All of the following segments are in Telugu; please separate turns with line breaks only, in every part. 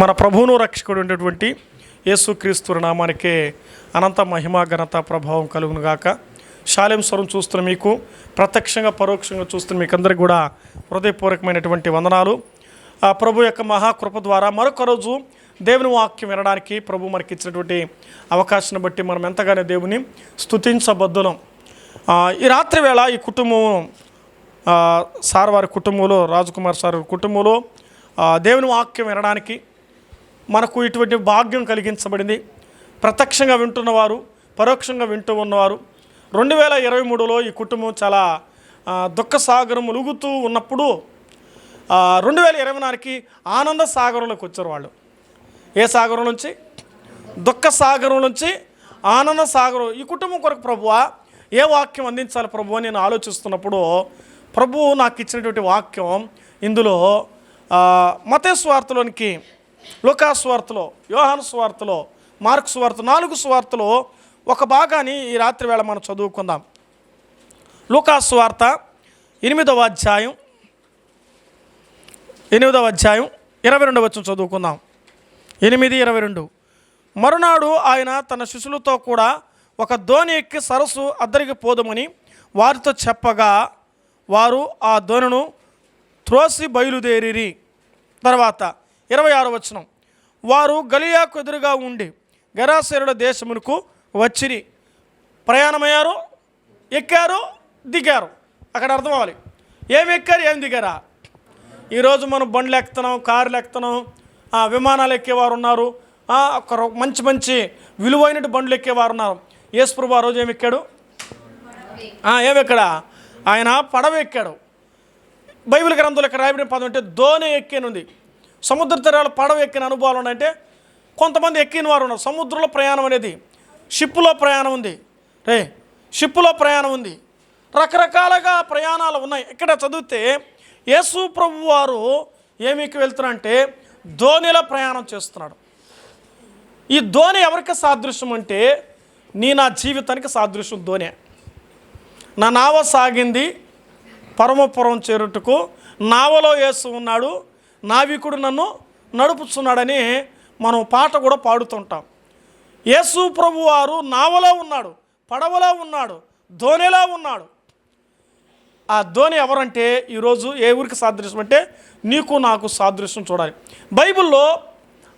మన ప్రభువును రక్షకుడు ఉండేటువంటి యేసుక్రీస్తు నామానికే అనంత మహిమ ఘనత ప్రభావం కలుగును గాక. శాలేం స్వరం చూస్తున్న మీకు ప్రత్యక్షంగా పరోక్షంగా చూస్తున్న మీకు అందరికీ కూడా హృదయపూర్వకమైనటువంటి వందనాలు. ఆ ప్రభు యొక్క మహాకృప ద్వారా మరొక రోజు దేవుని వాక్యం వినడానికి ప్రభు మనకి ఇచ్చినటువంటి అవకాశాన్ని బట్టి మనం ఎంతగానో దేవుని స్థుతించబద్దులం ఈ రాత్రి వేళ ఈ కుటుంబం సార్ వారి కుటుంబంలో రాజకుమార్ సార్ కుటుంబంలో దేవుని వాక్యం వినడానికి మనకు ఇటువంటి భాగ్యం కలిగించబడింది. ప్రత్యక్షంగా వింటున్నవారు పరోక్షంగా వింటూ ఉన్నవారు. రెండు వేల ఇరవై మూడులో ఈ కుటుంబం చాలా దుఃఖ సాగరం ములుగుతూ ఉన్నప్పుడు రెండు వేల ఇరవై నాలుగుకి ఆనంద సాగరంలోకి వచ్చారు వాళ్ళు. ఏ సాగరం నుంచి? దుఃఖ సాగరం నుంచి ఆనంద సాగరం. ఈ కుటుంబం కొరకు ప్రభువా ఏ వాక్యం అందించాలి ప్రభు అని నేను ఆలోచిస్తున్నప్పుడు ప్రభువు నాకు ఇచ్చినటువంటి వాక్యం ఇందులో మతేశ్వార్తలోనికి లుకా స్వార్తలో యోహాను స్వార్థలో మార్క్ స్వార్థ నాలుగు స్వార్తలో ఒక భాగాన్ని ఈ రాత్రి వేళ మనం చదువుకుందాం. లుకా స్వార్త ఎనిమిదవ అధ్యాయం ఎనిమిదవ అధ్యాయం ఇరవై రెండవ వచ్చిన చదువుకుందాం. ఎనిమిది ఇరవై రెండు. మరునాడు ఆయన తన శిష్యులతో కూడా ఒక ధోని ఎక్కి సరస్సు అద్దరికి పోదమని వారితో చెప్పగా వారు ఆ ధోనిను త్రోసి బయలుదేరిరి. తర్వాత ఇరవై ఆరు వచనం. వారు గలియాకు ఎదురుగా ఉండి గరాశరుల దేశమునకు వచ్చిరి. ప్రయాణమయ్యారు ఎక్కారు దిగారు. అక్కడ అర్థం అవ్వాలి. ఏమి ఎక్కారు ఏం దిగారా? ఈరోజు మనం బండ్లు ఎక్కుతున్నాం కార్లు ఎక్కుతున్నాం విమానాలు ఎక్కేవారు ఉన్నారు ఒక రో- మంచి మంచి విలువైన బండ్లు ఎక్కేవారు ఉన్నారు. యేసుప్రభు ఆ రోజు ఏమి ఎక్కాడు? ఏమెక్కడా ఆయన పడవ ఎక్కాడు. బైబిల్ గ్రంథంలో ఇక్కడ రాయబడిన పదం అంటే దోణి ఎక్కేనుంది. సముద్ర తీరాలు పడవ ఎక్కిన అనుభవాలు ఉన్నాయంటే కొంతమంది ఎక్కిన వారు ఉన్నారు. సముద్రంలో ప్రయాణం అనేది షిప్పులో ప్రయాణం ఉంది. రే షిప్పులో ప్రయాణం ఉంది. రకరకాలుగా ప్రయాణాలు ఉన్నాయి. ఇక్కడ చదివితే యేసు ప్రభు వారు ఏమికి వెళ్తున్నారంటే ధోనిలో ప్రయాణం చేస్తున్నాడు. ఈ ధోని ఎవరికి సాదృశ్యం అంటే నీ నా జీవితానికి సాదృశ్యం ధోనే. నా నావ సాగింది పరమపురం చేరుటకు నావలో యేసు ఉన్నాడు నావికుడు నన్ను నడుపుతున్నాడని మనం పాట కూడా పాడుతుంటాం. యేసు ప్రభు వారు నావలో ఉన్నాడు పడవలో ఉన్నాడు ధోనిలో ఉన్నాడు. ఆ ధోని ఎవరంటే ఈరోజు ఏ ఊరికి సాదృశ్యం అంటే నీకు నాకు సాదృశ్యం చూడాలి. బైబిల్లో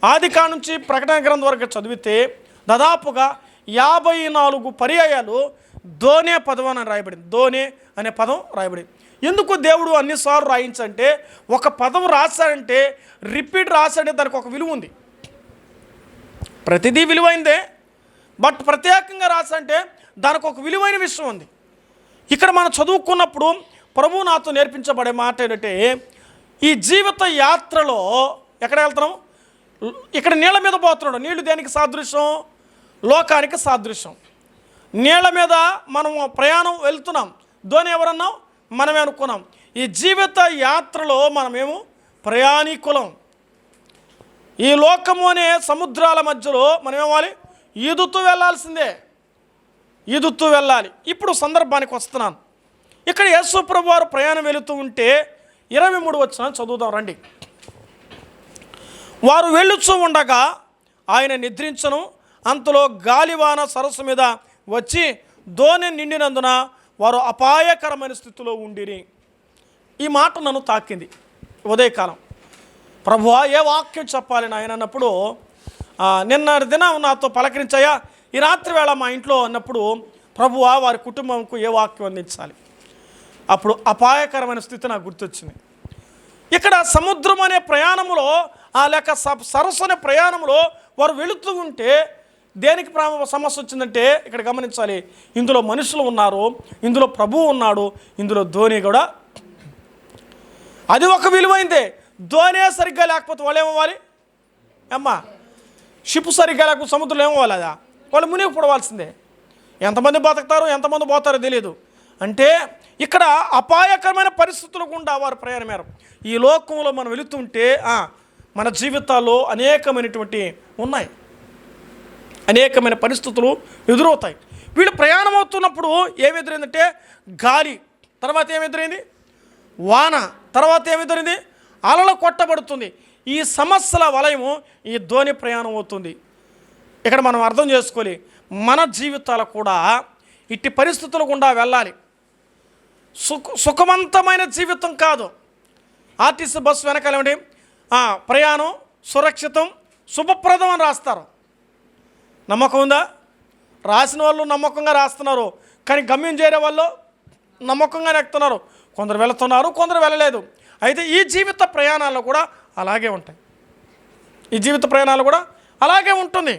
ఆది నుంచి ప్రకటన గ్రంథం వరకు చదివితే దాదాపుగా యాభై నాలుగు పర్యాయాలు ధోనే పదం అని రాయబడింది. ధోనే అనే పదం రాయబడింది. ఎందుకు దేవుడు అన్నిసార్లు రాయించంటే ఒక పదం రాశాడంటే రిపీట్ రాశాడంటే దానికి ఒక విలువ ఉంది. ప్రతిదీ విలువైందే బట్ ప్రత్యేకంగా రాశాడంటే దానికి ఒక విలువైన విషయం ఉంది. ఇక్కడ మనం చదువుకున్నప్పుడు ప్రభు నాతో నేర్పించబడే మాట ఏంటంటే ఈ జీవిత యాత్రలో ఎక్కడ వెళ్తున్నాం? ఇక్కడ నీళ్ళ మీద పోతున్నాడు. నీళ్ళు దేనికి సాదృశ్యం? లోకానికి సాదృశ్యం. నీళ్ళ మీద మనం ప్రయాణం వెళ్తున్నాం. ధోని ఎవరన్నాం మనమే అనుకున్నాం. ఈ జీవిత యాత్రలో మనమేమో ప్రయాణికులం. ఈ లోకము అనే సముద్రాల మధ్యలో మనం ఏమవ్వాలి ఈదుతూ వెళ్ళాల్సిందే. ఈదుతూ వెళ్ళాలి. ఇప్పుడు సందర్భానికి వస్తున్నాను. ఇక్కడ యేసుప్రభు వారు ప్రయాణం వెళుతూ ఉంటే ఇరవై మూడు వచ్చిన చదువుదాం రండి. వారు వెళ్ళుచూ ఉండగా ఆయన నిద్రించను. అంతలో గాలివాన సరస్సు మీద వచ్చి దోణి నిండినందున వారు అపాయకరమైన స్థితిలో ఉండిరి. ఈ మాట నన్ను తాకింది. ఉదయకాలం. ప్రభువా ఏ వాక్యం చెప్పాలి నాయన అన్నప్పుడు నిన్న దినం నాతో పలకరించాయా ఈ రాత్రి వేళ మా ఇంట్లో అన్నప్పుడు ప్రభువా వారి కుటుంబంకు ఏ వాక్యం అందించాలి? అప్పుడు అపాయకరమైన స్థితి నాకు గుర్తొచ్చింది. ఇక్కడ సముద్రం అనే ప్రయాణంలో ఆ లేక సరస్సు అనే ప్రయాణంలో వారు వెళుతూ ఉంటే దేనికి ప్రా- సమస్య వచ్చిందంటే ఇక్కడ గమనించాలి. ఇందులో మనుషులు ఉన్నారు ఇందులో ప్రభువు ఉన్నాడు ఇందులో ధోని కూడా. అది ఒక విలువైందే. ధోనే సరిగ్గా లేకపోతే వాళ్ళు ఏమవ్వాలి? అమ్మా షిప్ సరిగ్గా లేకపోతే సముద్రంలో ఏమవ్వాలి అదా? వాళ్ళు మునిగి పొడవాల్సిందే. ఎంతమంది బతుకుతారు ఎంతమంది పోతారో తెలియదు అంటే ఇక్కడ అపాయకరమైన పరిస్థితులు గుండా వారు ప్రయాణమేరం ఈ లోకంలో మనం వెళుతుంటే మన జీవితాల్లో అనేకమైనటువంటి ఉన్నాయి. అనేకమైన పరిస్థితులు ఎదురవుతాయి. వీళ్ళు ప్రయాణం అవుతున్నప్పుడు ఏమి ఎదురైందంటే గాలి తర్వాత ఏమి ఎదురైంది వాన తర్వాత ఏమి ఎదురైంది అలల కొట్టబడుతుంది. ఈ సమస్యల వలయము ఈ ధోని ప్రయాణం అవుతుంది. ఇక్కడ మనం అర్థం చేసుకోవాలి. మన జీవితాలు కూడా ఇట్టి పరిస్థితులు గుండా వెళ్ళాలి. సుఖ సుఖవంతమైన జీవితం కాదు. ఆర్టీసీ బస్సు వెనకాలండి ప్రయాణం సురక్షితం శుభప్రదం అని రాస్తారు. నమ్మకం ఉందా? రాసిన వాళ్ళు నమ్మకంగా రాస్తున్నారు కానీ గమ్యం చేరే వాళ్ళు నమ్మకంగానే ఎక్కుతున్నారు కొందరు వెళుతున్నారు కొందరు వెళ్ళలేదు. అయితే ఈ జీవిత ప్రయాణాల్లో కూడా అలాగే ఉంటాయి. ఈ జీవిత ప్రయాణాలు కూడా అలాగే ఉంటుంది.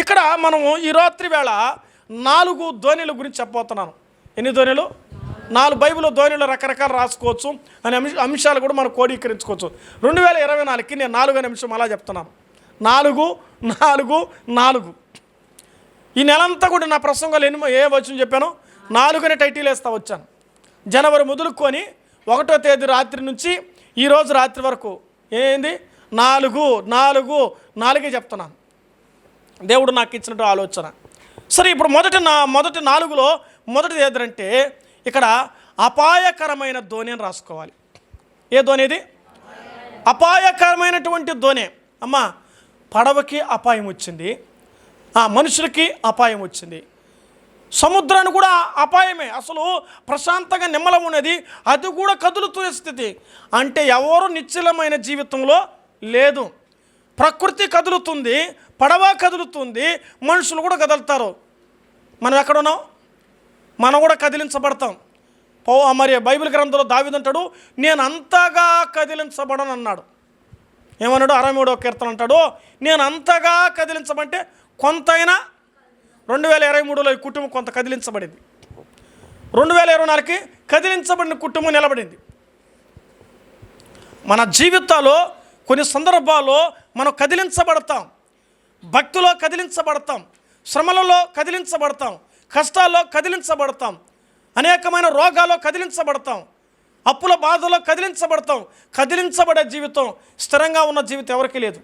ఇక్కడ మనము ఈ రాత్రి వేళ నాలుగు ధ్వనిల గురించి చెప్పబోతున్నాను. ఎన్ని ధోనిలు నాలుగు బైబిల్ ధోనిలు రకరకాలు రాసుకోవచ్చు. అనే అంశ అంశాలు కూడా మనం కోడీకరించుకోవచ్చు రెండు వేల ఇరవై నాలుగుకి నేను నాలుగు అనే నిమిషం అలా చెప్తున్నాను. నాలుగు నాలుగు నాలుగు. ఈ నెలంతా కూడా నా ప్రసంగాలు ఎన్ని ఏ వచ్చిన చెప్పాను నాలుగునే టైటిల్ వేస్తా వచ్చాను. జనవరి మొదలుకొని ఒకటో తేదీ రాత్రి నుంచి ఈరోజు రాత్రి వరకు ఏంది? నాలుగు నాలుగు నాలుగే చెప్తున్నాను. దేవుడు నాకు ఇచ్చినట్టు ఆలోచన. సరే ఇప్పుడు మొదటి నా మొదటి నాలుగులో మొదటిది ఏదంటే ఇక్కడ అపాయకరమైన ధోని అని రాసుకోవాలి. ఏ ధోని ఇది? అపాయకరమైనటువంటి ధోని అమ్మా పడవకి అపాయం వచ్చింది. ఆ మనుషులకి అపాయం వచ్చింది. సముద్రాన్ని కూడా అపాయమే. అసలు ప్రశాంతంగా నిమ్మలం ఉన్నది. అది కూడా కదులుతున్న స్థితి. అంటే ఎవరు నిశ్చలమైన జీవితంలో లేదు. ప్రకృతి కదులుతుంది పడవ కదులుతుంది మనుషులు కూడా కదులుతారు. మనం ఎక్కడున్నాం మనం కూడా కదిలించబడతాం. పో మరి బైబిల్ గ్రంథంలో దావిదంటాడు నేను అంతగా కదిలించబడను అన్నాడు ఏమన్నాడు అరమేడో కీర్తన అంటాడు నేను అంతగా కదిలించమంటే కొంతైనా రెండు వేల ఇరవై మూడులో ఈ కుటుంబం కొంత కదిలించబడింది. రెండు వేల ఇరవై నాలుగుకి కదిలించబడిన కుటుంబం నిలబడింది. మన జీవితాల్లో కొన్ని సందర్భాల్లో మనం కదిలించబడతాం. భక్తిలో కదిలించబడతాం. శ్రమలలో కదిలించబడతాం. కష్టాల్లో కదిలించబడతాం. అనేకమైన రోగాల్లో కదిలించబడతాం. అప్పుల బాధలో కదిలించబడతాం. కదిలించబడే జీవితం స్థిరంగా ఉన్న జీవితం ఎవరికీ లేదు.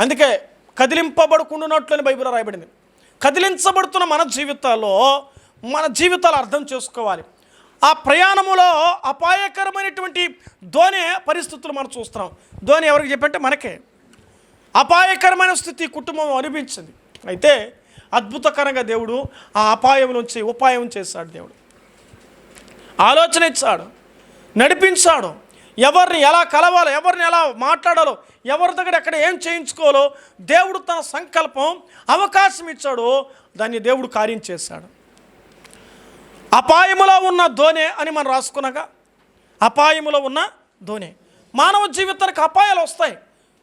అందుకే కదిలింపబడుకుంటున్నట్లని బైబిల్ రాయబడింది. కదిలించబడుతున్న మన జీవితాల్లో మన జీవితాలు అర్థం చేసుకోవాలి. ఆ ప్రయాణములో అపాయకరమైనటువంటి ధోని పరిస్థితులు మనం చూస్తున్నాం. ధోని ఎవరికి చెప్పంటే మనకే. అపాయకరమైన స్థితి కుటుంబం అనిపించింది అయితే అద్భుతకరంగా దేవుడు ఆ అపాయం నుంచి ఉపాయం చేశాడు దేవుడు. ఆలోచన ఇచ్చాడు. నడిపించాడు. ఎవరిని ఎలా కలవాలో ఎవరిని ఎలా మాట్లాడాలో ఎవరి దగ్గర ఎక్కడ ఏం చేయించుకోవాలో దేవుడు తన సంకల్పం అవకాశం ఇచ్చాడు దాన్ని దేవుడు కార్యం చేశాడు. అపాయములో ఉన్న ధోనే అని మనం రాసుకున్నాక అపాయములో ఉన్న ధోనే. మానవ జీవితానికి అపాయాలు వస్తాయి.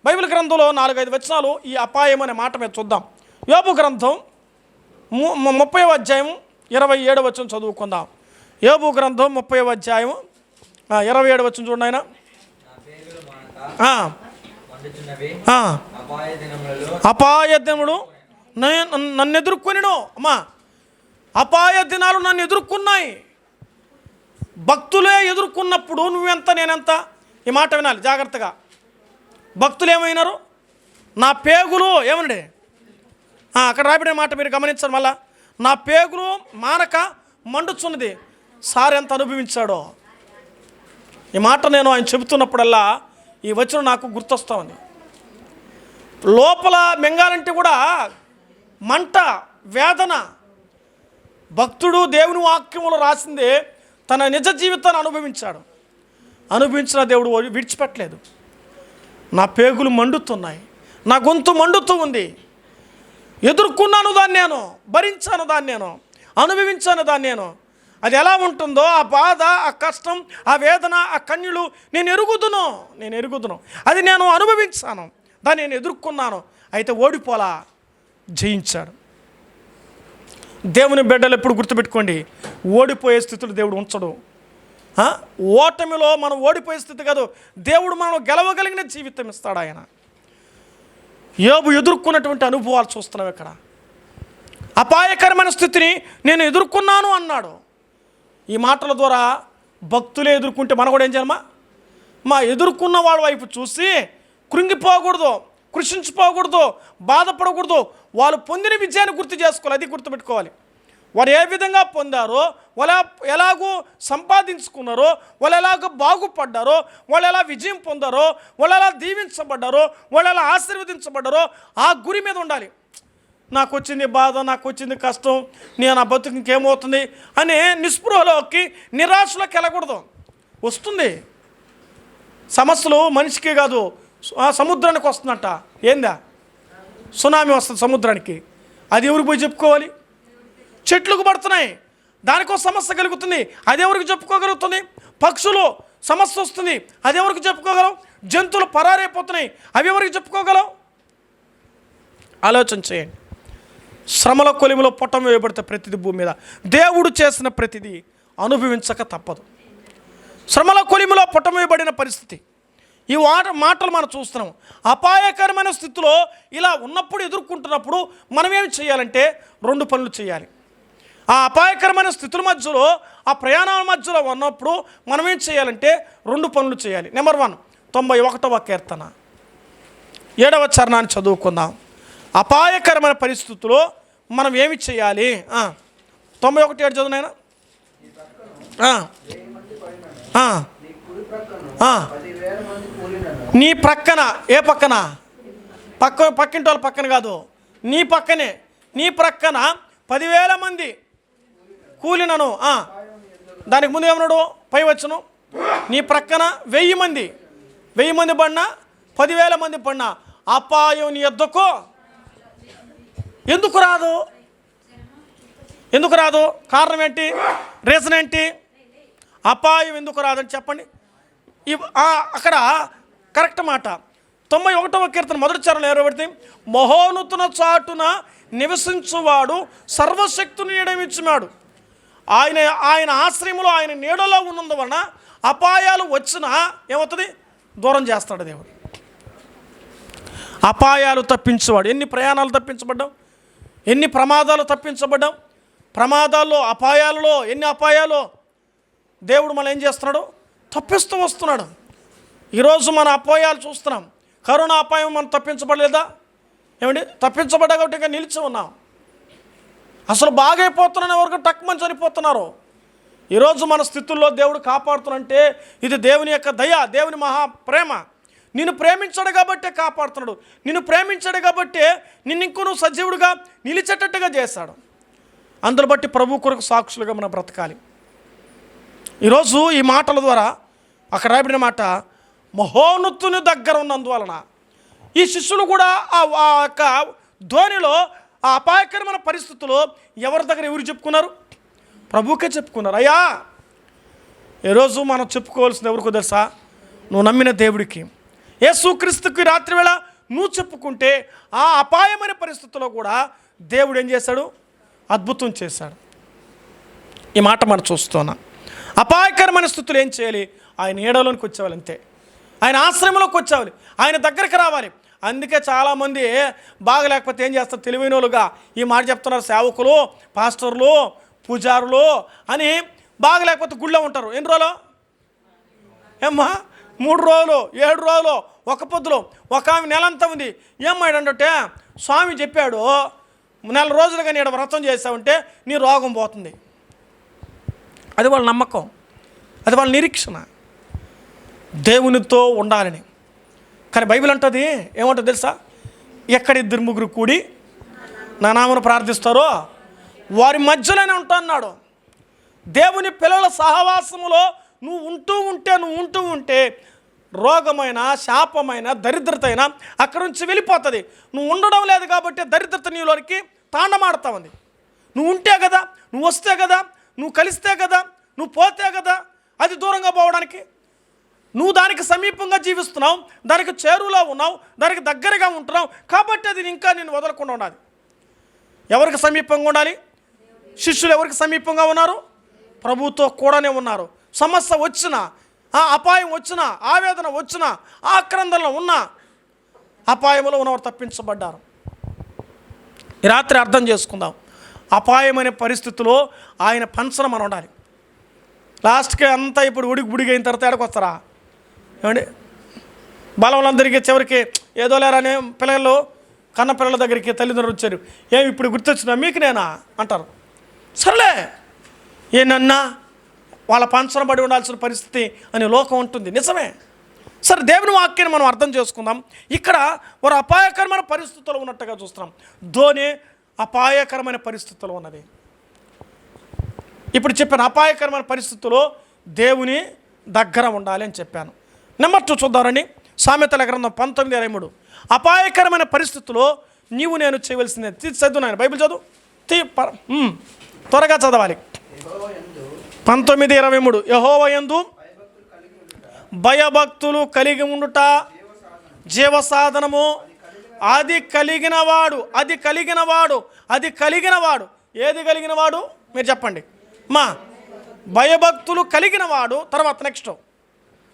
బైబిల్ గ్రంథంలో నాలుగైదు వచనాలు ఈ అపాయం అనే మాట మీద చూద్దాం. యోబు గ్రంథం ము- ముప్పై అధ్యాయం ఇరవై ఏడు వచ్చిన చదువుకుందాం. యోబు గ్రంథం ముప్పై అధ్యాయం ఇరవై ఏడు వచ్చిన చూడండి ఆయన.
నా అపాయ
నన్ను ఎదుర్కొనిను. అమ్మా. అపాయ దినాలు నన్ను ఎదుర్కొన్నాయి. భక్తులే ఎదుర్కొన్నప్పుడు నువ్వెంత నేనెంత? ఈ మాట వినాలి జాగ్రత్తగా. భక్తులు ఏమైనారు నా పేగులు ఏమండి? అక్కడ రాబడే మాట మీరు గమనించండి మళ్ళా. నా పేగులు మానక మండుచున్నది. సార్ ఎంత అనుభవించాడో? ఈ మాట నేను ఆయన చెబుతున్నప్పుడల్లా ఈ వచనం నాకు గుర్తొస్తా ఉంది లోపల మింగాలంటే కూడా మంట వేదన. భక్తుడు దేవుని వాక్యములు రాసిందే తన నిజ జీవితాన్ని అనుభవించాడు. అనుభవించిన దేవుడు విడిచిపెట్టలేదు. నా పేగులు మండుతున్నాయి. నా గొంతు మండుతూ ఉంది. ఎదుర్కొన్నాను దాన్ని నేను భరించాను దాన్ని నేను అనుభవించాను దాన్ని నేను. అది ఎలా ఉంటుందో ఆ బాధ ఆ కష్టం ఆ వేదన ఆ కన్యులు నేను ఎరుగుదును నేను ఎరుగుదును. అది నేను అనుభవించాను దాన్ని నేను ఎదుర్కొన్నాను. అయితే ఓడిపోలా జయించాడు దేవుని బిడ్డలు ఎప్పుడు గుర్తుపెట్టుకోండి ఓడిపోయే స్థితిలో దేవుడు ఉంచడు. ఓటమిలో మనం ఓడిపోయే స్థితి కాదు దేవుడు మనం గెలవగలిగిన జీవితం ఇస్తాడు ఆయన. యోబు ఎదుర్కొన్నటువంటి అనుభవాలు చూస్తున్నాం ఇక్కడ. అపాయకరమైన స్థితిని నేను ఎదుర్కొన్నాను అన్నాడు. ఈ మాటల ద్వారా భక్తులే ఎదుర్కొంటే మనం కూడా ఏం చేయాలమ్మా? మా ఎదుర్కొన్న వాళ్ళ వైపు చూసి కృంగిపోకూడదు కృషించిపోకూడదు బాధపడకూడదు. వాళ్ళు పొందిన విజయాన్ని గుర్తు చేసుకోవాలి అది గుర్తుపెట్టుకోవాలి. వారు ఏ విధంగా పొందారో వాళ్ళు ఎలాగూ సంపాదించుకున్నారో వాళ్ళు ఎలాగ బాగుపడ్డారో వాళ్ళు ఎలా విజయం పొందారో వాళ్ళు ఎలా దీవించబడ్డారో వాళ్ళు ఎలా ఆశీర్వదించబడ్డారో ఆ గురి మీద ఉండాలి. నాకు వచ్చింది బాధ నాకు వచ్చింది కష్టం నేను ఆ బతుకు ఇంకేమవుతుంది అనే నిస్పృహలోకి నిరాశలోకి వెళ్ళకూడదు. వస్తుంది. సమస్యలు మనిషికి కాదు ఆ సముద్రానికి వస్తుందంట. ఏందా? సునామీ వస్తుంది సముద్రానికి. అది ఎవరికి పోయి చెప్పుకోవాలి? చెట్లకు పడుతున్నాయి. దానికో సమస్య కలుగుతుంది అది ఎవరికి చెప్పుకోగలుగుతుంది? పక్షులు సమస్య వస్తుంది అది ఎవరికి చెప్పుకోగలం? జంతువులు పరారైపోతున్నాయి అవి ఎవరికి చెప్పుకోగలం? ఆలోచన చేయండి. శ్రమల కొలిమిలో పొట్టం వేయబడితే ప్రతిది భూమి మీద. దేవుడు చేసిన ప్రతిదీ అనుభవించక తప్పదు. శ్రమల కొలిమిలో పొట్టం వేయబడిన పరిస్థితి. ఈ వాట మాటలు మనం చూస్తున్నాం. అపాయకరమైన స్థితిలో ఇలా ఉన్నప్పుడు ఎదుర్కొంటున్నప్పుడు మనం ఏం చేయాలంటే రెండు పనులు చేయాలి. ఆ అపాయకరమైన స్థితుల మధ్యలో ఆ ప్రయాణాల మధ్యలో ఉన్నప్పుడు మనం ఏం చేయాలంటే రెండు పనులు చేయాలి. నెంబర్ వన్ తొంభై ఒకటవ కీర్తన. ఏడవ చరణాన్ని చదువుకుందాం. అపాయకరమైన పరిస్థితుల్లో మనం ఏమి చేయాలి? తొంభై ఒకటి ఏడు చదువునైనా నీ ప్రక్కన ఏ పక్కన? పక్క పక్కింటి వాళ్ళ పక్కన కాదు. నీ పక్కనే నీ ప్రక్కన పదివేల మంది కూలినను దానికి ముందు ఏమన్నాడు? పై వచ్చును. నీ ప్రక్కన వెయ్యి మంది. వెయ్యి మంది పడినా పదివేల మంది పడినా. అపాయం నీ ఎద్దకు. ఎందుకు రాదు? ఎందుకు రాదు? కారణం ఏంటి? రీజన్ ఏంటి? అపాయం ఎందుకు రాదని చెప్పండి. ఇవ్- అక్కడ కరెక్ట్ మాట. తొంభై ఒకటవ కీర్తన మొదటి చరణం ఎవరబడితే మహోన్నతున చాటున నివసించువాడు సర్వశక్తుని నీడమిచ్చున్నాడు ఆయన ఆయన ఆశ్రయంలో ఆయన నీడలో ఉన్నందువలన అపాయాలు వచ్చినా ఏమవుతుంది? దూరం చేస్తాడు దేవుడు. అపాయాలు తప్పించేవాడు. ఎన్ని ప్రయాణాలు తప్పించబడ్డావు? ఎన్ని ప్రమాదాలు తప్పించబడ్డాం? ప్రమాదాల్లో అపాయాలలో ఎన్ని అపాయాలు? దేవుడు మనం ఏం చేస్తున్నాడు? తప్పిస్తూ వస్తున్నాడు. ఈరోజు మన అపాయాలు చూస్తున్నాం. కరోనా అపాయం మనం తప్పించబడలేదా? ఏమండి? తప్పించబడ్డా కాబట్టి ఇంకా నిలిచి ఉన్నాం. అసలు బాగైపోతున్నాను ఎవరికి టక్మని చనిపోతున్నారు ఈరోజు మన స్థితుల్లో దేవుడు కాపాడుతున్నంటే ఇది దేవుని యొక్క దయ దేవుని మహా ప్రేమ. నిన్ను ప్రేమించాడు కాబట్టే కాపాడుతున్నాడు. నిన్ను ప్రేమించాడు కాబట్టే నిన్ను ఇంకో నువ్వు సజీవుడిగా నిలిచేటట్టుగా చేశాడు. అందును బట్టి ప్రభు కొరకు సాక్షులుగా మనం బ్రతకాలి. ఈరోజు ఈ మాటల ద్వారా అక్కడ రాయబడిన మాట మహోన్నతుని దగ్గర ఉన్నందువలన ఈ శిష్యులు కూడా ఆ ఆ యొక్క ధోనిలో ఆ అపాయకరమైన పరిస్థితుల్లో ఎవరి దగ్గర ఎవరు చెప్పుకున్నారు? ప్రభుకే చెప్పుకున్నారు. అయ్యా ఈరోజు మనం చెప్పుకోవాల్సింది ఎవరికో తెలుసా? నువ్వు నమ్మిన దేవుడికి. యేసుక్రీస్తుకి రాత్రివేళ నువ్వు చెప్పుకుంటే ఆ అపాయమైన పరిస్థితుల్లో కూడా దేవుడు ఏం చేశాడు? అద్భుతం చేశాడు. ఈ మాట మనం చూస్తున్నాం. అపాయకరమైన స్థితులు ఏం చేయాలి? ఆయన ఏడలోనికి వచ్చేవాలి అంతే. ఆయన ఆశ్రమంలోకి వచ్చేవాలి. ఆయన దగ్గరికి రావాలి. అందుకే చాలామంది బాగలేకపోతే ఏం చేస్తారు? తెలివైన వాళ్ళుగా ఈ మాట చెప్తున్నారు. సేవకులు పాస్టర్లు పూజారులు అని బాగా లేకపోతే గుళ్ళో ఉంటారు. ఎన్ని రోజులు? ఏమ్మా? మూడు రోజులు ఏడు రోజులు ఒక పొద్దులు ఒక ఆమె నెలంతా ఉంది. ఏమాడంటే స్వామి చెప్పాడు నెల రోజులుగా నేను వ్రతం చేసావంటే నీ రోగం పోతుంది. అది వాళ్ళ నమ్మకం. అది వాళ్ళ నిరీక్షణ. దేవునితో ఉండాలని. కానీ బైబిల్ అంటుంది ఏమంటుంది తెలుసా? ఎక్కడ ఇద్దరు ముగ్గురు కూడి నా నామను ప్రార్థిస్తారో వారి మధ్యలోనే ఉంటా అన్నాడు. దేవుని పిల్లల సహవాసములో నువ్వు ఉంటూ ఉంటే నువ్వు ఉంటూ ఉంటే రోగమైన శాపమైన దరిద్రత అయినా అక్కడి నుంచి వెళ్ళిపోతుంది. నువ్వు ఉండడం లేదు కాబట్టి దరిద్రత నీలోనికి తాండమాడుతా ఉంది నువ్వు ఉంటే కదా నువ్వు వస్తే కదా నువ్వు కలిస్తే కదా నువ్వు పోతే కదా అది దూరంగా పోవడానికి. నువ్వు దానికి సమీపంగా జీవిస్తున్నావు దానికి చేరువలో ఉన్నావు దానికి దగ్గరగా ఉంటున్నావు కాబట్టి అది ఇంకా నేను వదలకుండా ఉండాలి. ఎవరికి సమీపంగా ఉండాలి? శిష్యులు ఎవరికి సమీపంగా ఉన్నారు? ప్రభుతో కూడానే ఉన్నారు. సమస్య వచ్చినా ఆ అపాయం వచ్చినా ఆవేదన వచ్చినా ఆక్రందనలో ఉన్న అపాయంలో ఉన్నవారు తప్పించబడ్డారు. ఈ రాత్రి అర్థం చేసుకుందాం. అపాయమైన పరిస్థితిలో ఆయన పంచన మనం ఉండాలి. లాస్ట్కి అంతా ఇప్పుడు ఉడికి బుడిగి అయిన తర్వాత ఎడకొస్తారా ఏమండి? బలవందరికీ చివరికి ఏదో లేరనే పిల్లలు కన్న పిల్లల దగ్గరికి తల్లిదండ్రులు వచ్చారు. ఏమి ఇప్పుడు గుర్తొచ్చినా మీకు నేనా? అంటారు. సర్లే ఏనన్నా వాళ్ళ పంచన పడి ఉండాల్సిన పరిస్థితి అని లోకం ఉంటుంది. నిజమే. సరే దేవుని వాక్యాన్ని మనం అర్థం చేసుకుందాం. ఇక్కడ వారు అపాయకరమైన పరిస్థితుల్లో ఉన్నట్టుగా చూస్తున్నాం. ధోని అపాయకరమైన పరిస్థితుల్లో ఉన్నది. ఇప్పుడు చెప్పాను అపాయకరమైన పరిస్థితుల్లో దేవుని దగ్గర ఉండాలి అని చెప్పాను. నెంబర్ టూ చూద్దామని సామెతల గ్రంథం పంతొమ్మిది ఇరవై మూడు. అపాయకరమైన పరిస్థితుల్లో నీవు నేను చేయవలసిందే. తీ చదువు నాయన బైబిల్ చదువు. తీ త్వరగా చదవాలి. పంతొమ్మిది ఇరవై మూడు. యహోవయందు
భయభక్తులు కలిగి ఉండుట
జీవ సాధనము అది కలిగిన వాడు అది కలిగిన వాడు అది కలిగిన వాడు ఏది కలిగిన వాడు మీరు చెప్పండి. మా భయభక్తులు కలిగిన వాడు తర్వాత నెక్స్ట్.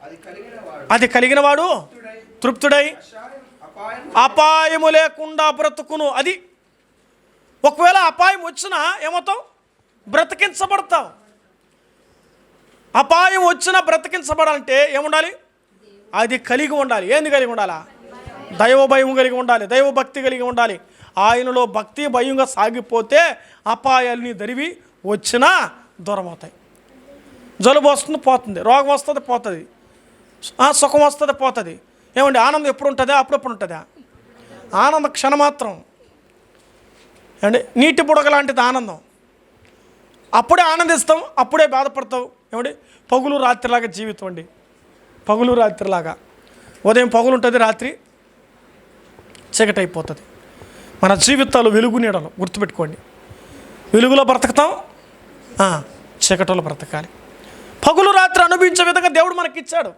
అది కలిగిన వాడు
తృప్తుడై అపాయము లేకుండా బ్రతుకును. అది ఒకవేళ అపాయం వచ్చినా ఏమవుతావు? బ్రతికించబడతావు. అపాయం వచ్చినా బ్రతికించబడాలంటే ఏముండాలి? అది కలిగి ఉండాలి. ఏంది కలిగి ఉండాలా? దైవ భయం కలిగి ఉండాలి దైవ భక్తి కలిగి ఉండాలి. ఆయనలో భక్తి భయంగా సాగిపోతే అపాయాలని దరివి వచ్చినా దూరం అవుతాయి. జలుబు వస్తుంది పోతుంది. రోగం వస్తుంది పోతుంది. సుఖం వస్తుంది పోతుంది. ఏమండి ఆనందం ఎప్పుడు ఉంటుందా? అప్పుడప్పుడు ఉంటుందా? ఆనందం క్షణమాత్రం ఏమండి నీటి బుడగ లాంటిది ఆనందం. అప్పుడే ఆనందిస్తాం అప్పుడే బాధపడతాం. ఏమండి? పగులు రాత్రిలాగా జీవితం అండి. పగులు రాత్రిలాగా. ఉదయం పగులు ఉంటుంది రాత్రి చీకటి అయిపోతుంది మన జీవితాలు వెలుగు నీడలు గుర్తుపెట్టుకోండి. వెలుగులో బ్రతకతాం ఆ, చీకటిలో బ్రతకాలి. పగులు రాత్రి అనుభవించే విధంగా దేవుడు మనకి ఇచ్చాడు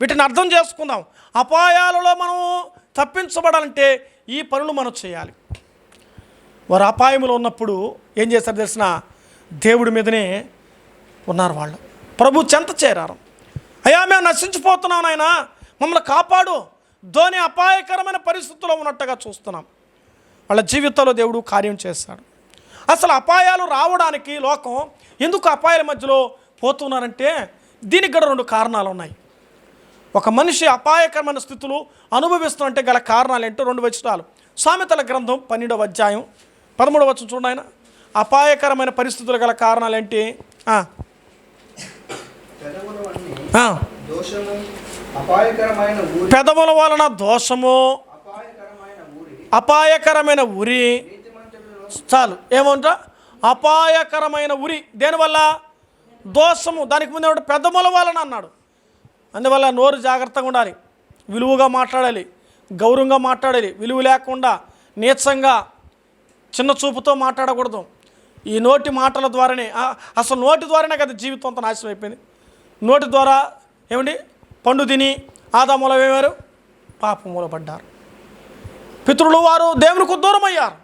వీటిని అర్థం చేసుకుందాం. అపాయాలలో మనం తప్పించబడాలంటే ఈ పనులు మనం చేయాలి. వారు అపాయంలో ఉన్నప్పుడు ఏం చేస్తారు తెలిసిన? దేవుడి మీదనే ఉన్నారు వాళ్ళు. ప్రభు చెంత చేరారు. అయ్యా మేము నశించిపోతున్నాం నాయన. మమ్మల్ని కాపాడు. ధోని అపాయకరమైన పరిస్థితుల్లో ఉన్నట్టుగా చూస్తున్నాం. వాళ్ళ జీవితంలో దేవుడు కార్యం చేస్తాడు అసలు అపాయాలు రావడానికి లోకం ఎందుకు అపాయాల మధ్యలో పోతున్నారంటే దీనికి కూడా రెండు కారణాలు ఉన్నాయి. ఒక మనిషి అపాయకరమైన స్థితులు అనుభవిస్తున్నట్టే గల కారణాలు ఏంటో రెండు వచనాలు. సామెతల గ్రంథం పన్నెండవ అధ్యాయం పదమూడవ వచనం చూడండి ఆయన అపాయకరమైన పరిస్థితులు గల కారణాలు ఏంటి
పెదవులు
వలన దోషము
అపాయకరమైన
ఉరి చాలు. ఏమంట? అపాయకరమైన ఉరి దేనివల్ల? దోషము. దానికి ముందు ఏమంటే పెద్దముల వలన అన్నాడు. అందువల్ల నోరు జాగ్రత్తగా ఉండాలి. విలువగా మాట్లాడాలి. గౌరవంగా మాట్లాడాలి. విలువ లేకుండా నీచంగా చిన్న చూపుతో మాట్లాడకూడదు. ఈ నోటి మాటల ద్వారానే అసలు నోటి ద్వారానే కదా జీవితం అంతా నాశనం అయిపోయింది. నోటి ద్వారా ఏమండి? పండు తిని ఆదాముల ఏమారు పాపముల పడ్డారు. పితృలు వారు దేవునికి దూరం అయ్యారు.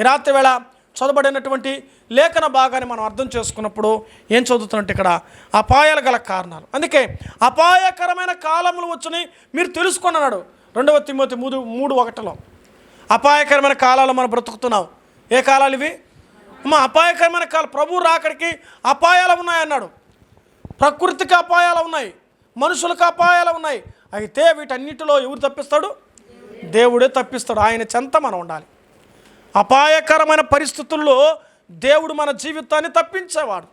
ఈ రాత్రి వేళ చదవబడినటువంటి లేఖన భాగాన్ని మనం అర్థం చేసుకున్నప్పుడు ఏం చదువుతున్నట్టు ఇక్కడ? అపాయాలు గల కారణాలు. అందుకే అపాయకరమైన కాలములు వచ్చని మీరు తెలుసుకున్నాడు రెండవ తిమ్మతి మూడు మూడు ఒకటిలో. అపాయకరమైన కాలాలు మనం బ్రతుకుతున్నాం. ఏ కాలాలు ఇవి? అమ్మ అపాయకరమైన కాలం. ప్రభు రాకడికి అపాయాలు ఉన్నాయన్నాడు ప్రకృతికి అపాయాలు ఉన్నాయి. మనుషులకు అపాయాలు ఉన్నాయి. అయితే వీటన్నిటిలో ఎవరు తప్పిస్తాడు? దేవుడే తప్పిస్తాడు. ఆయన చెంత మనం ఉండాలి. అపాయకరమైన పరిస్థితుల్లో దేవుడు మన జీవితాన్ని తప్పించేవాడు.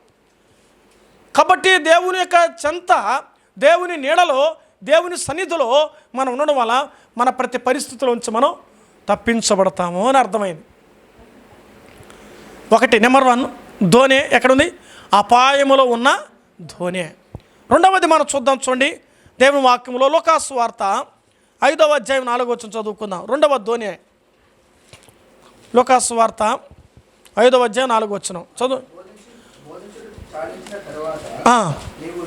కాబట్టి దేవుని యొక్క చెంత దేవుని నీడలో దేవుని సన్నిధిలో మనం ఉండడం వల్ల మన ప్రతి పరిస్థితిలోంచి మనం తప్పించబడతాము అని అర్థమైంది. ఒకటి నెంబర్ వన్ ధోని ఎక్కడుంది? అపాయములో ఉన్న ధోనే. రెండవది మనం చూద్దాం చూడండి. దేవుని వాక్యంలో లోకాసు వార్త ఐదవ అధ్యాయం నాలుగో వచ్చిన చదువుకుందాం. రెండవ ధోనే. లోకాసు వార్త ఐదవ అధ్యాయం నాలుగో వచ్చిన చదువు
మేము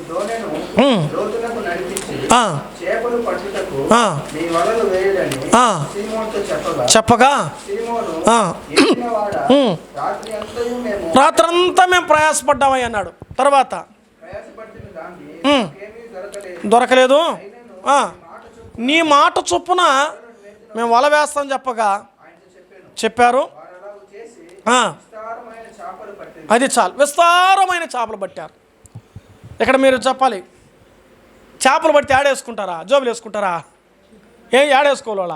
రాత్రంతా మేము ప్రయాసపడ్డామని అన్నాడు. తర్వాత.
దొరకలేదు.
నీ మాట చొప్పున మేము వల వేస్తాం చెప్పగా. చెప్పారు. అది చాలు. విస్తారమైన చేపలు పట్టారు. ఇక్కడ మీరు చెప్పాలి చేపలు పడితే ఆడేసుకుంటారా? జోబులు వేసుకుంటారా? ఏం ఆడేసుకోవాలి వాళ్ళ?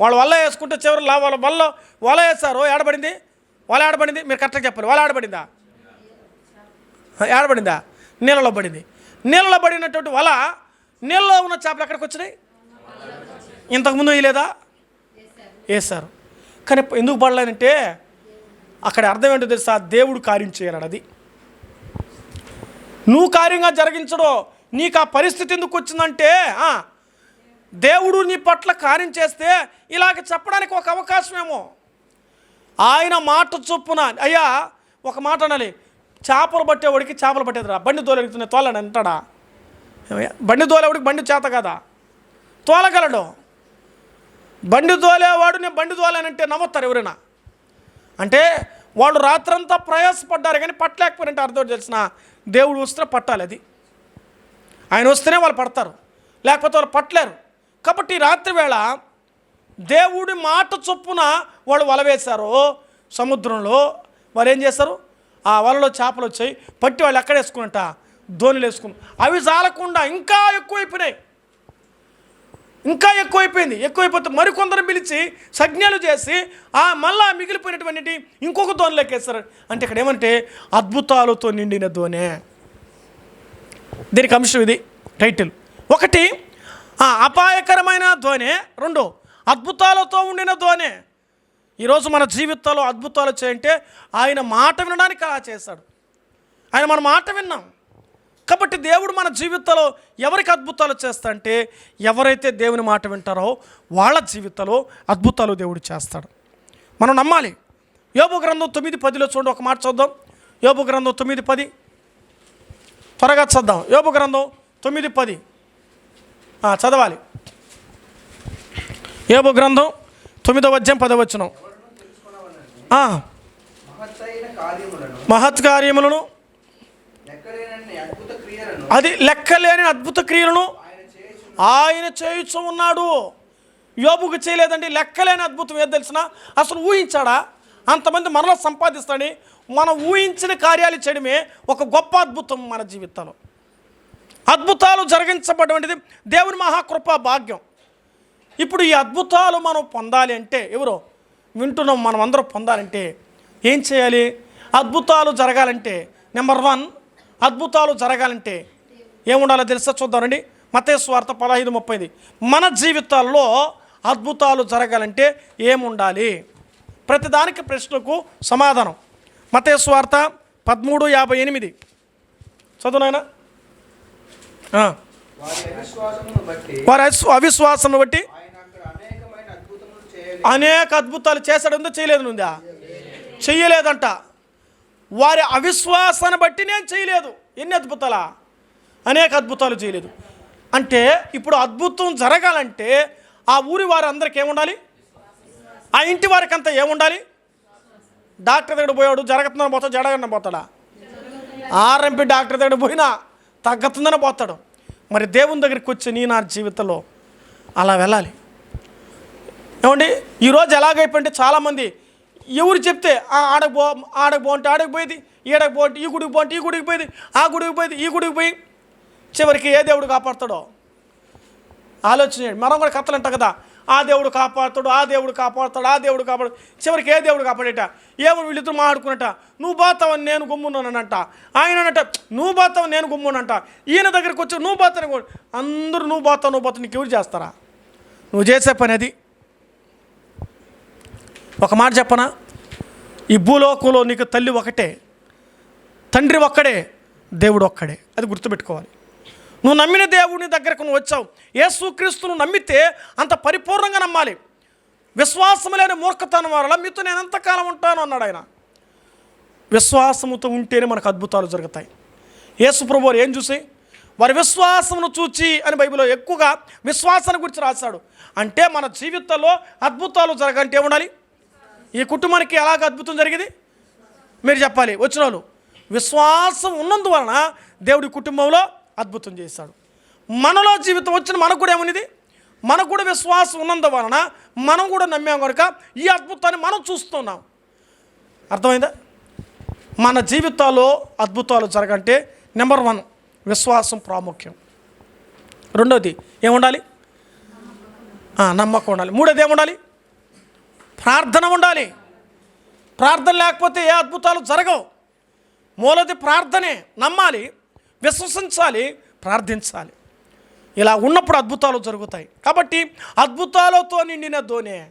వాళ్ళు వల్ల వేసుకుంటే చివరి వాళ్ళ వల్ల వల వేస్తారు ఏడబడింది వల ఏడబడింది మీరు కరెక్ట్గా చెప్పాలి. వల ఆడబడిందా? ఏడబడిందా నీళ్ళలో పడింది. నీళ్ళలో పడినటువంటి వల నీళ్ళలో ఉన్న చేపలు ఎక్కడికి వచ్చినాయి? ఇంతకుముందు వేయలేదా? వేశారు. కానీ ఎందుకు పడలేదంటే అక్కడ అర్థం ఏంటో తెలుసా? దేవుడు కార్యం చేయాలని అది. నువ్వు కార్యంగా జరిగించడం నీకు ఆ పరిస్థితి ఎందుకు వచ్చిందంటే దేవుడు నీ పట్ల కార్యం చేస్తే ఇలాగ చెప్పడానికి ఒక అవకాశమేమో ఆయన మాట చొప్పున అయ్యా ఒక మాట అనాలి. చేపలు పట్టేవాడికి చేపలు పట్టేదిరా. బండి తోలెడుతున్న తోలని అంటాడా? బండి తోలేవాడికి బండి చేత కదా? తోలగలడు. బండి తోలేవాడు నేను బండి తోలేనంటే నమ్ముతారు ఎవరైనా. అంటే వాళ్ళు రాత్రంతా ప్రయాసపడ్డారు కానీ పట్టలేకపోయినట్టు అర్థం తెలిసిన దేవుడు వస్తే పట్టాలి అది. ఆయన వస్తేనే వాళ్ళు పడతారు. లేకపోతే వాళ్ళు పట్టలేరు. కాబట్టి రాత్రి వేళ దేవుడి మాట చొప్పున వాళ్ళు వల వేశారు. సముద్రంలో వాళ్ళు ఏం చేస్తారు ఆ వలలో చేపలు వచ్చాయి. పట్టి వాళ్ళు ఎక్కడ వేసుకున్నట్ట? ధోనిలు వేసుకుని అవి చాలకుండా ఇంకా ఎక్కువైపోయినాయి. ఇంకా ఎక్కువైపోయింది. ఎక్కువైపోతే మరికొందరు పిలిచి సజ్ఞలు చేసి ఆ మళ్ళా మిగిలిపోయినటువంటి ఇంకొక ధోనిలోకి వేస్తారు అంటే ఇక్కడ ఏమంటే అద్భుతాలతో నిండిన ధోనే దీనికి అంశం ఇది టైటిల్. ఒకటి ఆ, అపాయకరమైన ధోనే రెండు అద్భుతాలతో ఉండిన ధోనే ఈరోజు మన జీవితాల్లో అద్భుతాలు చేయంటే ఆయన మాట వినడానికి అలా చేశాడు. ఆయన మన మాట విన్నాం. కాబట్టి దేవుడు మన జీవితంలో ఎవరికి అద్భుతాలు చేస్తాడంటే ఎవరైతే దేవుని మాట వింటారో వాళ్ళ జీవితంలో అద్భుతాలు దేవుడు చేస్తాడు. మనం నమ్మాలి. యోబు గ్రంథం తొమ్మిది పదిలో చూడండి ఒక మాట చూద్దాం. యోబు గ్రంథం తొమ్మిది పది. త్వరగా చద్దాం యోబు గ్రంథం తొమ్మిది పది. చదవాలి. యోబు గ్రంథం తొమ్మిదవ అధ్యాయం ఆ,
మహత్తైన కార్యములను
మహత్ కార్యములను అది లెక్కలేని అద్భుత క్రియలను
ఆయన చేయుచు
ఉన్నాడు యోబుకు చేయలేదండి. లెక్కలేని అద్భుతం ఏది తెలిసిన అసలు ఊహించాడా? అంతమంది మనలో సంపాదిస్తాడని మనం ఊహించిన కార్యాలు చేయడమే ఒక గొప్ప అద్భుతం మన జీవితంలో. అద్భుతాలు జరిగించబడినది దేవుని మహాకృప భాగ్యం. ఇప్పుడు ఈ అద్భుతాలు మనం పొందాలి అంటే ఎవరో? వింటున్నాం మనం అందరం పొందాలంటే ఏం చేయాలి? అద్భుతాలు జరగాలంటే నెంబర్ వన్ అద్భుతాలు జరగాలంటే ఏముండాలో తెలుసా? చూద్దామండి మతే స్వార్థ పదహైదు ముప్పైది మన జీవితాల్లో అద్భుతాలు జరగాలంటే ఏముండాలి? ప్రతిదానికి ప్రశ్నకు సమాధానం. మతే స్వార్థ పదమూడు యాభై ఎనిమిది. చదువునాయనా.
వారి
అవిశ్వాసం బట్టి అనేక అద్భుతాలు చేశాడు. ఉందో చేయలేదు ఉందా? చెయ్యలేదంట. వారి అవిశ్వాసాన్ని బట్టి నేను చేయలేదు. ఎన్ని అద్భుతాలా? అనేక అద్భుతాలు చేయలేదు. అంటే ఇప్పుడు అద్భుతం జరగాలంటే ఆ ఊరి వారందరికీ ఏముండాలి? ఆ ఇంటి వారికి అంతా ఏముండాలి? డాక్టర్ దగ్గర పోయాడు జరగతుందని పోతాడు జడగన్న పోతాడా? ఆర్ఎంపీ డాక్టర్ దగ్గర పోయినా తగ్గుతుందని పోతాడు. మరి దేవుని దగ్గరికి వచ్చి నీ నా జీవితంలో అలా వెళ్ళాలి. ఏమండి? ఈరోజు ఎలాగైపోయింటే చాలామంది ఎవరు చెప్తే "ఆ, ఆడకు పో ఆడకు పోంటే ఆడకు పోయేది. ఈడకు పోంటే ఈ గుడికి పోంటే ఈ గుడికి పోయేది. ఆ గుడికి పోయేది ఈ గుడికి పోయి చివరికి ఏ దేవుడు కాపాడుతాడో? ఆలోచన మనం కూడా కథలు కదా. ఆ దేవుడు కాపాడుతాడు ఆ దేవుడు కాపాడుతాడు ఆ దేవుడు కాపాడు చివరికి ఏ దేవుడు కాపాడేట? ఏమో వీళ్ళిద్దరు మాట్లాడుకున్నట. నువ్వు బాతావని నేను గుమ్మున్నానంట ఆయన అనట నువ్వు బాతావని నేను గుమ్మునంట ఈయన దగ్గరికి వచ్చి నువ్వు బాతాను అందరూ నువ్వు బాతావు నువ్వు బాతావు నీకు ఎవరు చేస్తారా? నువ్వు చేసే పని అది. ఒక మాట చెప్పనా? ఈ భూలోకంలో నీకు తల్లి ఒకటే తండ్రి ఒక్కడే దేవుడు ఒక్కడే. అది గుర్తుపెట్టుకోవాలి. నువ్వు నమ్మిన దేవుని దగ్గరకు నువ్వు వచ్చావు. యేసుక్రీస్తును నమ్మితే అంత పరిపూర్ణంగా నమ్మాలి. విశ్వాసం లేని మూర్ఖతనం వల్ల మీతో నేను ఎంతకాలం ఉంటాను అన్నాడు ఆయన. విశ్వాసముతో ఉంటేనే మనకు అద్భుతాలు జరుగుతాయి. యేసు ఏం చూసి? వారి విశ్వాసమును చూచి అని బైబిల్లో ఎక్కువగా విశ్వాసాన్ని గురించి రాశాడు. అంటే మన జీవితంలో అద్భుతాలు జరగంటే ఉండాలి ఈ కుటుంబానికి ఎలాగ అద్భుతం జరిగింది? మీరు చెప్పాలి. వచ్చిన వాళ్ళు. విశ్వాసం ఉన్నందువలన దేవుడి కుటుంబంలో అద్భుతం చేశాడు. మనలో జీవితం వచ్చిన మనకు కూడా ఏమున్నది మనకు కూడా విశ్వాసం ఉన్నందువలన మనం కూడా నమ్మాం కనుక ఈ అద్భుతాన్ని మనం చూస్తున్నాం. అర్థమైందా? మన జీవితాల్లో అద్భుతాలు జరగంటే నెంబర్ వన్ విశ్వాసం ప్రాముఖ్యం. రెండోది ఏముండాలి? నమ్మకం ఉండాలి. మూడోది ఏముండాలి? ప్రార్థన ఉండాలి. ప్రార్థన లేకపోతే ఏ అద్భుతాలు జరగవు. మూలది ప్రార్థనే. నమ్మాలి విశ్వసించాలి ప్రార్థించాలి. ఇలా ఉన్నప్పుడు అద్భుతాలు జరుగుతాయి. కాబట్టి అద్భుతాలతో నిండిన ధోనే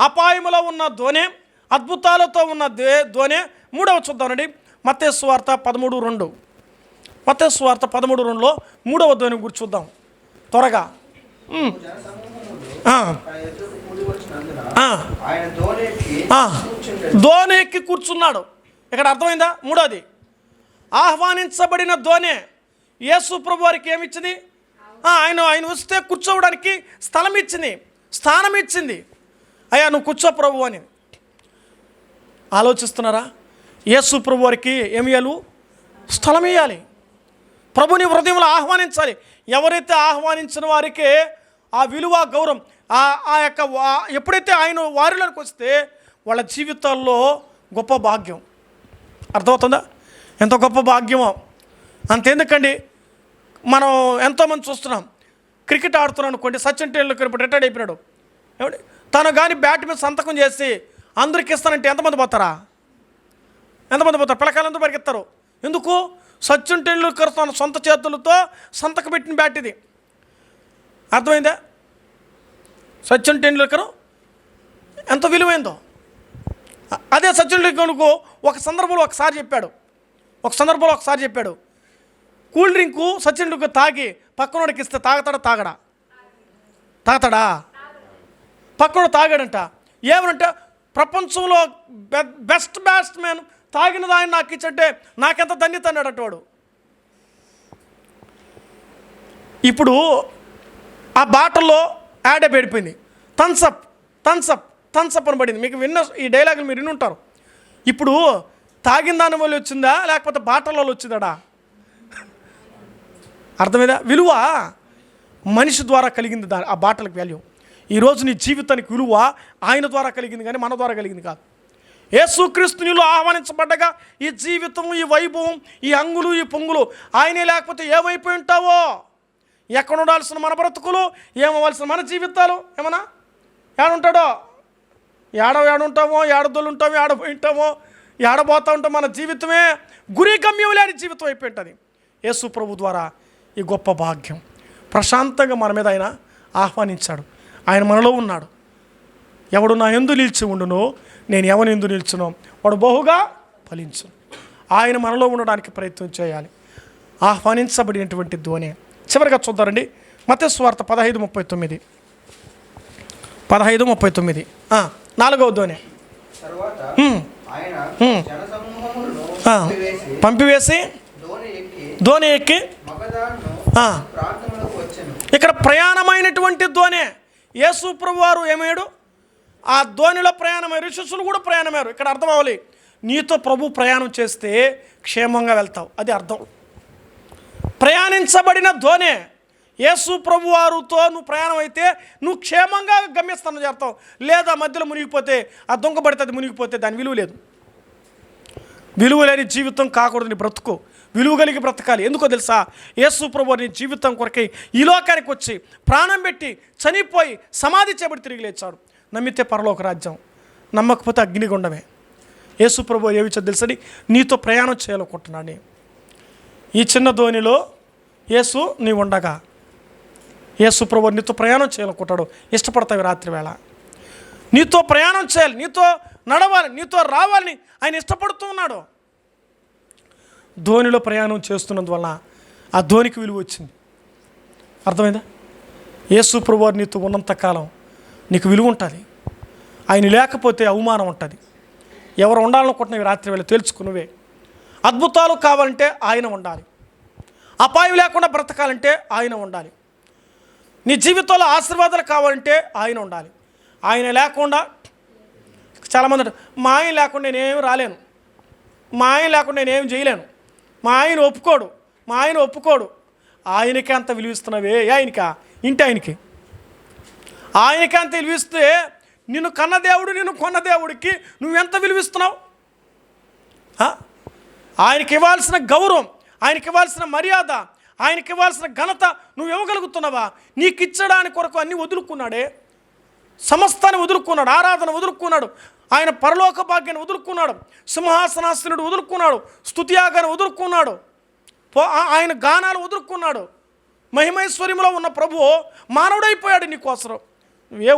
అపాయములో ఉన్న దోనే అద్భుతాలతో ఉన్న దే ధోనే మూడవ చూద్దామండి మతేశ్వార్త పదమూడు రెండు. మతేశ్వార్త పదమూడు రెండులో మూడవ ధోని గురి చూద్దాం. త్వరగా. దోణి ఎక్కి కూర్చున్నాడు. ఇక్కడ అర్థమైందా? మూడోది. ఆహ్వానించబడిన దోణి యేసు ప్రభు వారికి ఏమిచ్చింది? ఆయన ఆయన వస్తే కూర్చోవడానికి స్థలం ఇచ్చింది స్థానం ఇచ్చింది అయ్యా నువ్వు కూర్చో ప్రభు అని. ఆలోచిస్తున్నారా? యేసు ప్రభు వారికి ఏమి ఇవ్వాలి స్థలం ఇవ్వాలి ప్రభుని హృదయంలో ఆహ్వానించాలి. ఎవరైతే ఆహ్వానించిన వారికే ఆ విలువ గౌరవం ఆ యొక్క వా- ఎప్పుడైతే ఆయన వారిలోకి వస్తే వాళ్ళ జీవితాల్లో గొప్ప భాగ్యం. అర్థమవుతుందా? ఎంత గొప్ప భాగ్యమో. అంతెందుకండి? మనం ఎంతోమంది చూస్తున్నాం. క్రికెట్ ఆడుతున్నాం అనుకోండి సచిన్ టెండూల్కర్ ఇప్పుడు రిటైర్డ్ అయిపోయాడు ఏమండి? తను కానీ బ్యాట్ మీద సంతకం చేసి అందరికి ఇస్తానంటే ఎంతమంది పోతారా? ఎంతమంది పోతారు? పిల్లకాయలంతా పరిగెత్తారు? ఎందుకు? సచిన్ టెండూల్కర్ తన సొంత చేతులతో సంతకం పెట్టిన బ్యాట్ ఇది. అర్థమైందా? సచిన్ టెండూల్కర్ ఎంత విలువైందో. అదే సచిన్ టెండూల్కర్కు ఒక సందర్భంలో ఒకసారి చెప్పాడు. ఒక సందర్భంలో ఒకసారి చెప్పాడు. కూల్ డ్రింకు సచిన్ టెండూల్కర్ తాగి పక్కనోడికి ఇస్తే తాగతాడా తాగడా? తాగతాడా? పక్కనోడు తాగాడంట. ఏమనంటే ప్రపంచంలో బెస్ట్ బ్యాట్స్మెన్ తాగిన దాన్ని నాకు ఇచ్చంటే నాకెంత ధన్యత అన్నాడట వాడు. ఇప్పుడు ఆ బాటల్లో ad పెడిపోయింది. Thums Up Thums Up Thums Up అని పడింది మీకు విన్న ఈ డైలాగులు మీరు వినుంటారు. ఇప్పుడు తాగిన దాని వల్ల వచ్చిందా? లేకపోతే బాటల వల్ల వచ్చిందాడా? అర్థమైందా? విలువ మనిషి ద్వారా కలిగింది దా ఆ బాటలకు వాల్యూ ఈరోజు నీ జీవితానికి విలువ ఆయన ద్వారా కలిగింది కానీ మన ద్వారా కలిగింది కాదు. యేసుక్రీస్తునిలో ఆహ్వానించబడ్డగా ఈ జీవితం ఈ వైభవం ఈ అంగులు ఈ పొంగులు ఆయనే లేకపోతే ఏమైపోయి ఉంటావో? ఎక్కడ ఉండాల్సిన మన బ్రతుకులు ఏమవ్వాల్సిన మన జీవితాలు ఏమన్నా? ఏడుంటాడో? ఏడ ఏడుంటామో ఏడదొల్లు ఉంటామో ఏడపోయి ఉంటామో ఏడబోతూ ఉంటాం మన జీవితమే గురి గమ్యం లేని జీవితం అయిపోయి ఉంటుంది యేసు ప్రభు ద్వారా ఈ గొప్ప భాగ్యం ప్రశాంతంగా మన మీద ఆయన ఆహ్వానించాడు. ఆయన మనలో ఉన్నాడు. ఎవడు నా ఎందు నిలిచి ఉండునో నేను ఎవని ఎందు నిల్చునో వాడు బహుగా ఫలించును. ఆయన మనలో ఉండడానికి ప్రయత్నం చేయాలి. ఆహ్వానించబడినటువంటి ధ్వని చివరిగా చూద్దారండి మత స్వార్థ పదహైదు ముప్పై తొమ్మిది. పదహైదు ముప్పై తొమ్మిది. నాలుగవ ఆ,
పంపివేసి దోణి ఎక్కి
ఇక్కడ ప్రయాణమైనటువంటి ధ్వని. యేసు ప్రభు వారు ఏమయ్యాడు? ఆ ధ్వనిలో ప్రయాణమయ్యారు. శిష్యులు కూడా ప్రయాణమయ్యారు. ఇక్కడ అర్థం అవ్వాలి. నీతో ప్రభు ప్రయాణం చేస్తే క్షేమంగా వెళ్తావు. అది అర్థం. ప్రయాణించబడిన ధోనే యేసు ప్రభు వారితో నువ్వు ప్రయాణం అయితే నువ్వు క్షేమంగా గమ్యస్థానం చేస్తావు లేదా మధ్యలో మునిగిపోతే ఆ దొంగ పడితే అది మునిగిపోతే దాని విలువ లేదు. విలువ లేని జీవితం కాకూడదు నీ బ్రతుకు. విలువ కలిగి బ్రతకాలి. ఎందుకో తెలుసా? యేసు ప్రభు నీ జీవితం కొరకై ఈ లోకానికి వచ్చి ప్రాణం పెట్టి చనిపోయి సమాధి చేపడి తిరిగి లేచాడు నమ్మితే పరలోక రాజ్యం నమ్మకపోతే అగ్నిగుండమే. యేసు ప్రభు ఏమి తెలుసని నీతో ప్రయాణం చేయాలనుకుంటున్నాను నేను. ఈ చిన్న ధోనిలో యేసు నీ ఉండగా యేసు ప్రభు నీతో ప్రయాణం చేయాలనుకుంటాడు. ఇష్టపడతావి రాత్రి వేళ. నీతో ప్రయాణం చేయాలి. నీతో నడవాలి. నీతో రావాలని ఆయన ఇష్టపడుతూ ఉన్నాడు. ధోనిలో ప్రయాణం చేస్తున్నందువలన ఆ ధోనికి విలువ వచ్చింది. అర్థమైందా? యేసు ప్రభు నీతో ఉన్నంతకాలం నీకు విలువ ఉంటుంది. ఆయన లేకపోతే అవమానం ఉంటుంది. ఎవరు ఉండాలనుకుంటున్నవి రాత్రి వేళ? తెలుసుకున్నవే అద్భుతాలు కావాలంటే ఆయన ఉండాలి. అపాయం లేకుండా బ్రతకాలంటే ఆయన ఉండాలి. నీ జీవితంలో ఆశీర్వాదాలు కావాలంటే ఆయన ఉండాలి. ఆయన లేకుండా చాలామంది మా ఆయన లేకుండా నేనేం రాలేను. మా ఆయన లేకుండా నేనేం చేయలేను. మా ఆయన ఒప్పుకోడు. మా ఆయన ఒప్పుకోడు. ఆయనకే అంత విలువిస్తున్నావే ఏ ఆయనకా? ఇంటి ఆయనకి. ఆయనకే అంత విలువిస్తే నిన్ను కన్న దేవుడు నిన్ను కొన్న దేవుడికి నువ్వెంత విలువిస్తున్నావు ఆయనకి ఇవ్వాల్సిన గౌరవం ఆయనకి ఇవ్వాల్సిన మర్యాద ఆయనకి ఇవ్వాల్సిన ఘనత నువ్వు ఇవ్వగలుగుతున్నావా నీకు ఇచ్చడానికి కొరకు అన్నీ వదులుకున్నాడే. సమస్తాన్ని వదులుకున్నాడు ఆరాధన వదులుకున్నాడు ఆయన పరలోక భాగ్యాన్ని వదులుకున్నాడు సింహాసనాసనుడు వదులుకున్నాడు స్థుతియాగాన్ని వదులుకున్నాడు పో- ఆయన గానాలు వదులుకున్నాడు. మహిమైశ్వర్యంలో ఉన్న ప్రభువు మానవుడైపోయాడు నీకోసరం ఏ